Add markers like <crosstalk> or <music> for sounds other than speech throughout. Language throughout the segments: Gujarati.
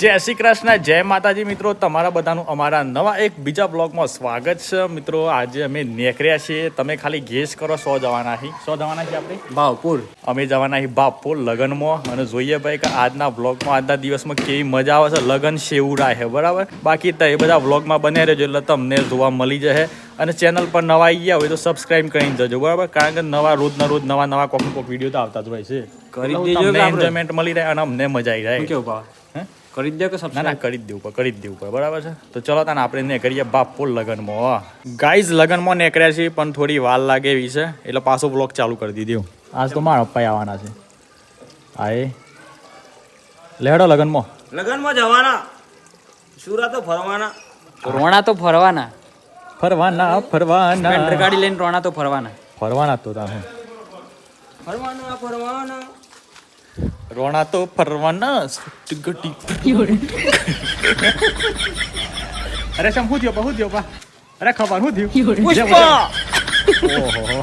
જય શ્રી કૃષ્ણ જય માતાજી મિત્રો. તમારા બધાનું અમારા નવા એક બીજા બ્લોગમાં સ્વાગત છે. મિત્રો આજે અમે નેકર્યા છીએ. તમે ખાલી ગેસ કરો સો જવાના છીએ સો જવાના છીએ આપણે? ભાવપુર. અમે જવાના છીએ ભાવપુર લગ્નમાં. અને જોઈએ ભાઈ કે આજના બ્લોગમાં આજના દિવસમાં કેવી મજા આવે છે. લગન શેવડા છે બરાબર? બાકી તો એ બધા બ્લોગમાં બને રહેજો એટલે તમને જોવા મળી જશે. અને ચેનલ પર નવા આવી ગયા હોય તો સબસ્ક્રાઇબ કરીને જજો બરાબર? કારણ કે નવા રોજના રોજ નવા નવા કોક કોક વીડિયો તો આવતા જ હોય છે. કરી દેજો? એન્જોયમેન્ટ મળી રહે અને અમને મજા આવી જાય કેવું ભાવ? કરી દે કે ના ના કરી દેવું પડે કરી દેવું પડે બરાબર છે? તો ચલો તને આપણે ને કરીએ બાપુર લગનમાં ગાઈઝ લગનમાં નીકળ્યા છીએ પણ થોડી વાર લાગે એવી છે એટલે પાછો બ્લોગ ચાલુ કરી દીધું. આજ તો મારા પપ્પા આવવાના છે. હા એ લેડો લગનમાં. લગનમાં જવાના. સુરા તો ફરવાના. રોણા તો ફરવાના. ફરવાના ફરવાના. ગાડી લઈને રોણા તો ફરવાના. ફરવાના જ તો તા ફરવાના ફરવાના. રોણા તો ફરવાના અરે શમ હું થયો બા શું થયો બા અરે ખબર શું થયું? પુષ્પા! ઓહો.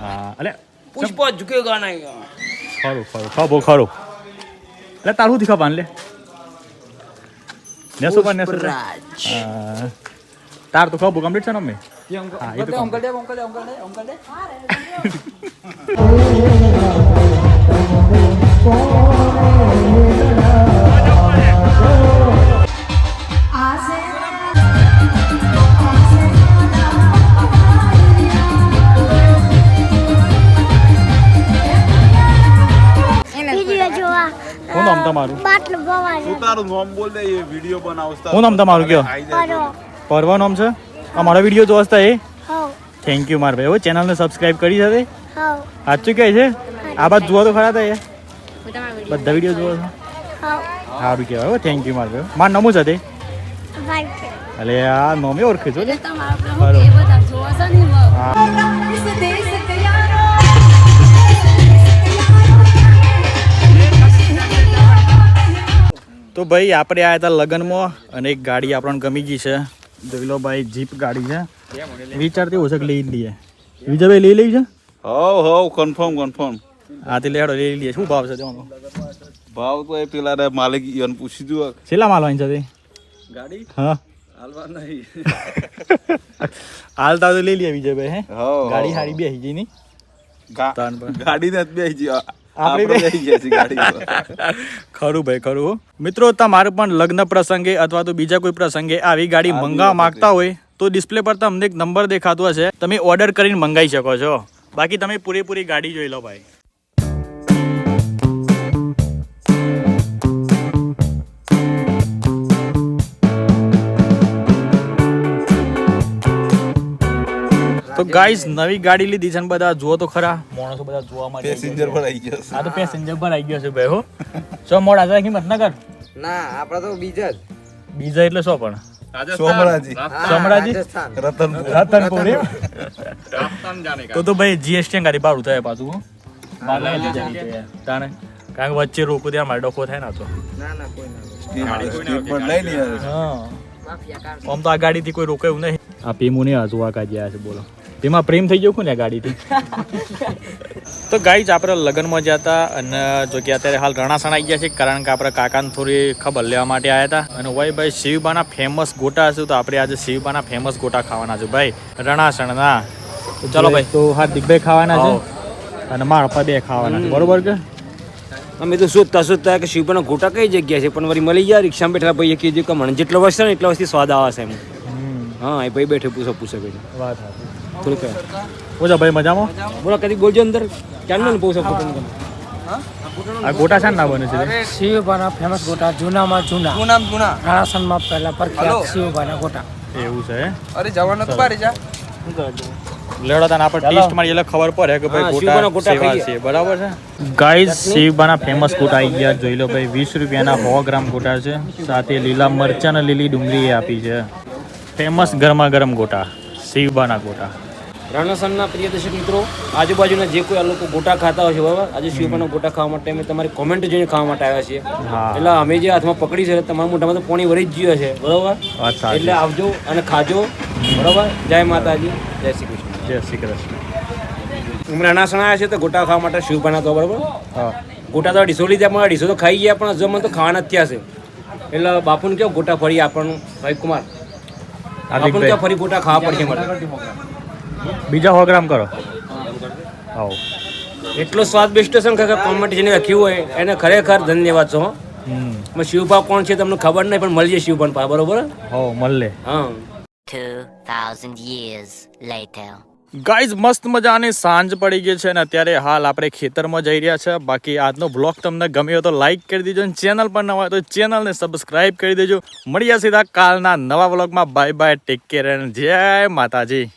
હા અલે પુષ્પા ઝુકેગા નહીં ખરું ખરું ખબો ખરું. એટલે તારું થી ખબર લે? નેસો પણ નેસો તાર તો ખબર કમ્પ્લીટ છે ને અમે હા, એ તો અંકલ દે અંકલ દે અંકલ દે અંકલ દે. તમારું? તારું નામ બોલ દે એ વીડિયો બનાવતા શું નામ તમારું કયો? પરવા નામ છે? અમારો વીડિયો જોવાસ્તા એ? હો થેન્ક યુ માર ભાઈ. હો ચેનલને સબસ્ક્રાઇબ કરી છે સાચું કહે છે? આ બાદ જુઓ તો ખરા તા એ? બધા વીડિયો જુઓ છો? હો સારું કહેવાય હો થેન્ક યુ માર ભાઈ. માર નમું છે તે? ભાઈ એટલે આ નોમે ઓળખે છો ને તો ભાઈ આપણે આવ્યા હતા લગ્નમાં અને એક ગાડી આપણને ગમી ગઈ છે. જોઈ લો ભાઈ જીપ ગાડી છે. વિચારતી ઓછક લઈ લઈએ. વિજયભાઈ લઈ લઈ છે? હવ હવ કન્ફર્મ કન્ફર્મ હા તે લેડો લઈ લઈએ. શું ભાવ છે તેનો ભાવ તો એ પેલા રે માલિક ઈવન પૂછી જુઓ છેલ્લા માલ વાંચી છે ગાડી? હા. હાલવા નહીં. <laughs> હાલતા તો લઈ લઈએ વિજયભાઈ હે? ગાડી હારી બેસી ગઈ. ગાડી ને આપણે બે- બેસી ગાડી. <laughs> ખરું ભાઈ ખરું. મિત્રો તમારે પણ લગ્ન પ્રસંગે અથવા તો બીજા કોઈ પ્રસંગે આવી ગાડી મંગાવા મંગાવવા માંગતા હોય તો ડિસ્પ્લે પર તમને એક નંબર દેખાતો હશે. તમે ઓર્ડર કરીને મંગાવી શકો છો. બાકી તમે પૂરેપૂરી ગાડી જોઈ લો ભાઈ. ગાઈસ નવી ગાડી લીધી છે ને બધા જુઓ તો ખરા. માણસો બધા જોવા માટે પેસેન્જર પર આવી ગયો આ તો પેસેન્જર પર આવી ગયો છે ભાઈ હો. સો મોડા જાય હિંમતનગર ના આપડા તો બીજા જ. બીજા એટલે સો પણ? સોમરાજી. સમરાજી? રતનપુર. રતનપુર તો તો ભાઈ જીએસટી ગાડી થાય પાછું. તાણે. કારણ કે વચ્ચે રોકું ત્યાં મારે ડખો થાય ને તો. ના ના કોઈ ના. આમ તો આ ગાડીથી કોઈ રોકે નહીં. આ પીમુ નહીં હજુ આ કાઢ્યા છે બોલો. તેમાં પ્રેમ થઈ ગયો ને ગાડીથી? <laughs> તો ગાઈજ આપણે લગ્નમાં ગયા હતા અને જો કે અત્યારે હાલ રણાસણ આવી ગયા છે કારણ કે આપણે કાકાને થોડી ખબર લેવા માટે આવ્યા હતા. અને ભાઈ ભાઈ શિવબાના ફેમસ ગોટા હશે તો આપણે આજે શિવબાના ફેમસ ગોટા ખાવાના છે ભાઈ રણાસણના. તો ચલો ભાઈ. તો હાર્દિકભાઈ ખાવાના છે અને પપ્પા બે ખાવાના છે. બરોબર કે? અમે તો શોધતા શોધતા કે શિવપાના ગોટા કઈ જગ્યા છે? પણ વળી મળી ગયા રિક્ષામાં બેઠા ભાઈએ કીધું કે મને જેટલો વર્ષ ને એટલા વર્ષથી સ્વાદ આવે છે એમ. હા એ ભાઈ બેઠે પૂછો પૂછે ભાઈ વાત થોડું કહે. પૂછો ભાઈ મજામાં? બોલો કદી બોલજો અંદર. ક્યાં ને પૂછો પૂછો આ ગોટા શાન ના બને છે શિવભાના ફેમસ ગોટા જૂનામાં જૂના. પૂનમ જૂના? રાણાસનમાં પહેલા પ્રખ્યાત શિવભાના ગોટા. એવું છે અરે જવાનો તો બારી જા. લેડો તને આપણે ટેસ્ટ મારી એટલે ખબર પડે કે ભાઈ ગોટા ગોટા સેવા છે. બરાબર છે? શિવબાના ફેમસ ગોટા આવી ગયા. જોઈ લો ભાઈ વીસ રૂપિયાના સો ગ્રામ ગોટા છે. સાથે લીલા મરચાં અને લીલી ડુંગળી આપી છે. ફેમસ ગરમા ગરમ ગોટા શિવબાના ગોટા. રણસનના પ્રિય દર્શક મિત્રો આજુબાજુના જે કોઈ આ લોકો ગોટા ખાતા હોય છે બરાબર? આજે શિવબાના ગોટા ખાવા માટે અમે તમારી કોમેન્ટ જોઈને ખાવા માટે આવ્યા છીએ. એટલે અમે જે હાથમાં પકડી છે તમારા મોઢામાં તો પોણી વળી જ ગયો છે બરાબર? એટલે આવજો અને ખાજો બરાબર? જય માતાજી જય શ્રી કૃષ્ણ. જય શ્રી કૃષ્ણ. અમે રણાસણ આવ્યા છે તો ગોટા ખાવા માટે શિવપાના તો બરોબર? હા. ગોટા તો અઢીસો લીધા પણ અઢીસો તો ખાઈ ગયા પણ હજુ મને તો ખાવાના જ થયા છે. એટલે બાપુને કેવો ગોટા ફરી આપણું ભાઈ કુમાર? બાપુને કેવો ફરી ગોટા ખાવા પડશે મારે બીજા સો ગ્રામ કરો આવો. એટલો સ્વાદ બેસ્ટ છે ને કે કોમ્પિટિશન રાખ્યું હોય એને ખરેખર ધન્યવાદ છો શિવભા કોણ છે તમને ખબર નહીં પણ મળી જાય શિવભાન પા બરોબર? હો મળે હા. 2,000 years later. ગાઈઝ, મસ્ત મજાની સાંજ પડી ગઈ છે અને અત્યારે હાલ આપણે ખેતરમાં જઈ રહ્યા છે. બાકી આજનો બ્લોગ તમને ગમ્યો તો લાઈક કરી દેજો અને ચેનલ પર નવા તો ચેનલને સબસ્ક્રાઈબ કરી દેજો. મળ્યા સીધા કાલના નવા બ્લોગમાં બાય બાય ટેક કેર અને જય માતાજી.